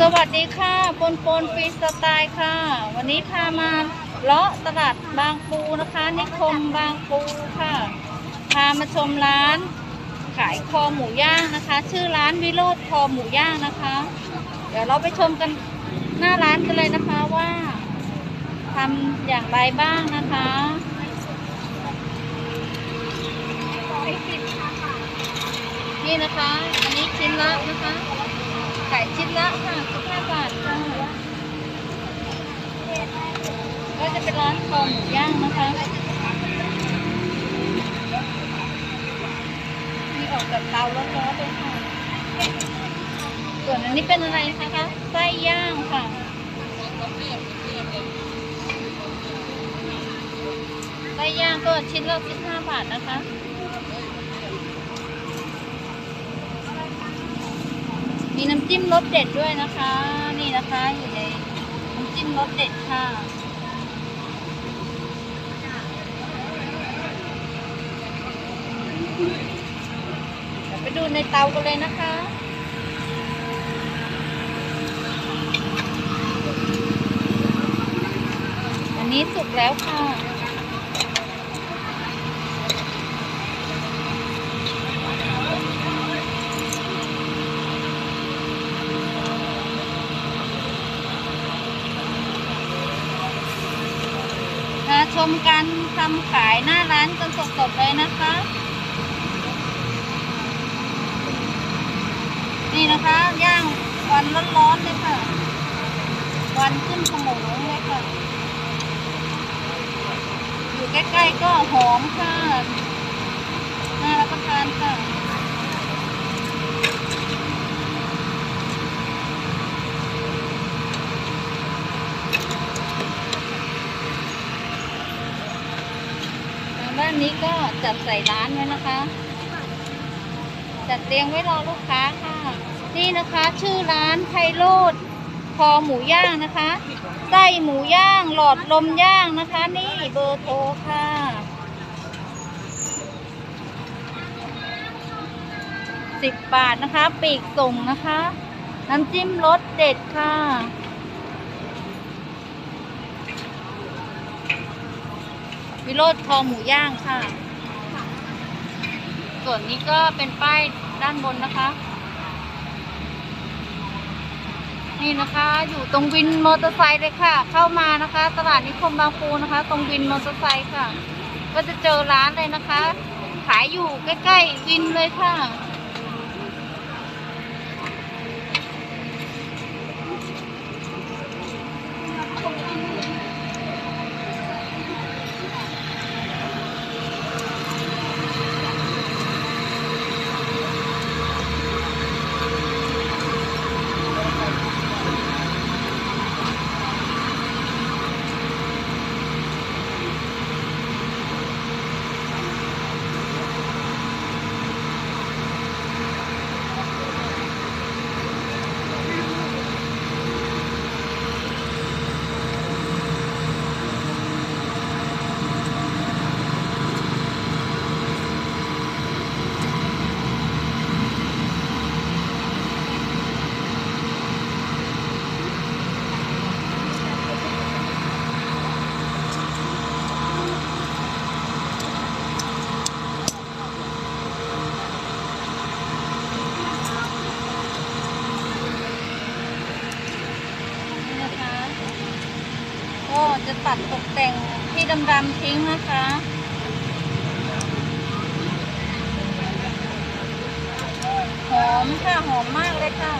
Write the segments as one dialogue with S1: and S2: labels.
S1: สวัสดีค่ะปนปนฟรีสไตล์ค่ะ วันนี้พามาเลาะตลาดบางปูนะคะ นิคมบางปูค่ะ พามาชมร้าน ขายคอหมูย่างนะคะ ชื่อร้านวิโรธคอหมูย่างนะคะ เดี๋ยวเราไปชมกันหน้าร้านกันเลยนะคะว่าทำอย่างไรบ้างนะคะนี่นะคะ อันนี้ชิ้นละนะคะ ขายชิ้นละค่ะ15บาทค่ะก็จะเป็นร้านคอหมูย่างนะคะมีออกจากเตาร้อนๆเลยค่ะส่วนอันนี้เป็นอะไรนะคะไส้ย่างค่ะไส้ย่างก็ชิ้นละ15บาทนะคะ มีน้ำจิ้มรสเด็ดด้วยนะคะ นี่นะคะอยู่ในน้ำจิ้มรสเด็ดค่ะไปดูในเตากันเลยนะคะอันนี้สุกแล้วค่ะ มการทำขายหน้าร้านกันสดๆเลยนะคะ นี่นะคะย่างวันร้อนๆเลยค่ะวันขึ้นขโมงเลยค่ะ อยู่ใกล้ๆก็หอมค่ะน่ารับประทานค่ะ ทานนี้ก็จัดใส่ร้านไว้นะคะ จัดเตียงไว้รอลูกค้าค่ะ นี่นะคะชื่อร้านไพโรดคอหมูย่างนะคะไส้หมูย่างหลอดลมย่างนะคะ นี่เบอร์โทรค่ะสิบบาทนะคะ ปีกส่งนะคะ น้ำจิ้มรสเด็ดค่ะ วิโรธคอหมูย่างค่ะ ส่วนนี้ก็เป็นป้ายด้านบนนะคะ นี่นะคะอยู่ตรงวินมอเตอร์ไซค์เลยค่ะ เข้ามานะคะ ตลาดนิคมบางปูนะคะ ตรงวินมอเตอร์ไซค์ค่ะ ก็จะเจอร้านเลยนะคะ ขายอยู่ใกล้ๆวินเลยค่ะ นี่นะคะ ก็ จะตัดตกแต่งที่ดำๆทิ้งนะคะหอมค่ะหอมมากเลยค่ะ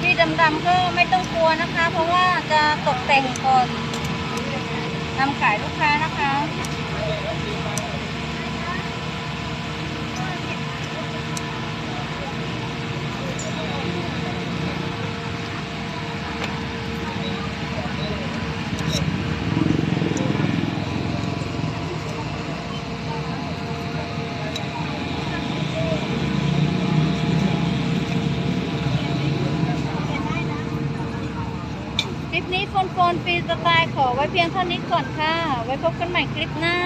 S1: ที่ดำๆก็ไม่ต้องกลัวนะคะ เพราะว่าจะตกแต่งก่อนนำขายลูกค้านะคะ นี้โฟนโฟนฟีสไตล์ขอไว้เพียงเท่านี้ก่อนค่ะ ไว้พบกันใหม่คลิปหน้า